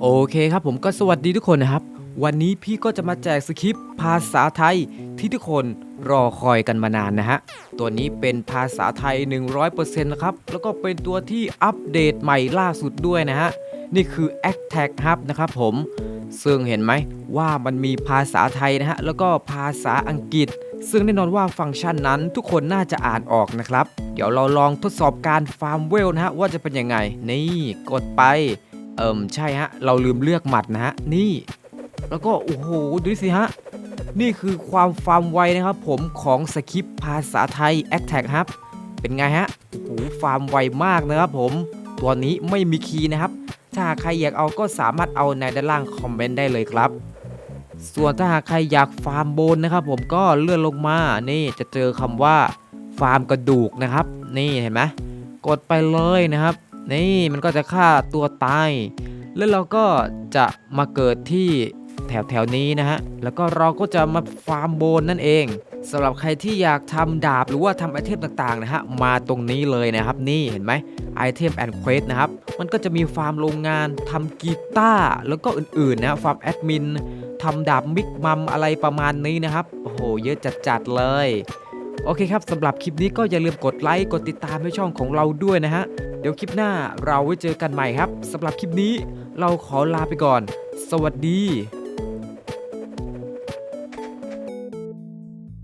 โอเคครับผมก็สวัสดีทุกคนนะครับ วันนี้พี่ก็จะมาแจกสคริปต์ภาษาไทยที่ทุกคนรอคอยกันมานานนะฮะ ตัวนี้เป็นภาษาไทย 100%นะครับ แล้วก็เป็นตัวที่อัปเดตใหม่ล่าสุดด้วยนะฮะ นี่คือ a c t a g Hub นะครับผม ซึ่งเห็นไหมว่ามันมีภาษาไทยนะฮะ แล้วก็ภาษาอังกฤษ ซึ่งแน่นอนว่าฟังก์ชันนั้นทุกคนน่าจะอ่านออกนะครับ เดี๋ยวเราลองทดสอบการฟาร์มเวลนะฮะว่าจะเป็นยังไง นี่กดไป เอิมใช่ฮะ เราลืมเลือกหมัดนะฮะ นี่ แล้วก็ โอ้โห ดูสิฮะ นี่คือความฟาร์มไวนะครับผมของสคริปภาษาไทย a c t a g ครับ เป็นไงฮะ โอ้โห ฟาร์มไวมากนะครับผม ตัวนี้ไม่มีคีย์นะครับ ถ้าใครอยากเอาก็สามารถเอาในด้านล่างคอมเมนต์ได้เลยครับ ส่วนถ้าหากใครอยากฟาร์มโบนนะครับผมก็เลื่อนลงมา นี่จะเจอคำว่าฟาร์มกระดูกนะครับ นี่เห็นไหมกดไปเลยนะครับ นี่มันก็จะฆ่าตัวตาย แล้วเราก็จะมาเกิดที่แถวแถวๆนี้นะฮะ แล้วก็เราก็จะมาฟาร์มโบนนั่นเองสำหรับใครที่อยากทำดาบหรือว่าทำไอเทมต่างๆนะฮะ มาตรงนี้เลยนะครับนี่เห็นไหมไอเทมแอนด์เควสนะครับ มันก็จะมีฟาร์มโรงงานทำกีตาร์แล้วก็อื่นๆนะฟาร์มแอดมินทำดาบมิกมัมอะไรประมาณนี้นะครับ โอ้โห เยอะจัดๆเลย โอเคครับสำหรับคลิปนี้ก็อย่าลืมกดไลค์ กดติดตามให้ช่องของเราด้วยนะฮะ ดี๋ยวคลิปหน้าเราไว้เจอกันใหม่ครับสำหรับคลิปนี้เราขอลาไปก่อน สวัสดี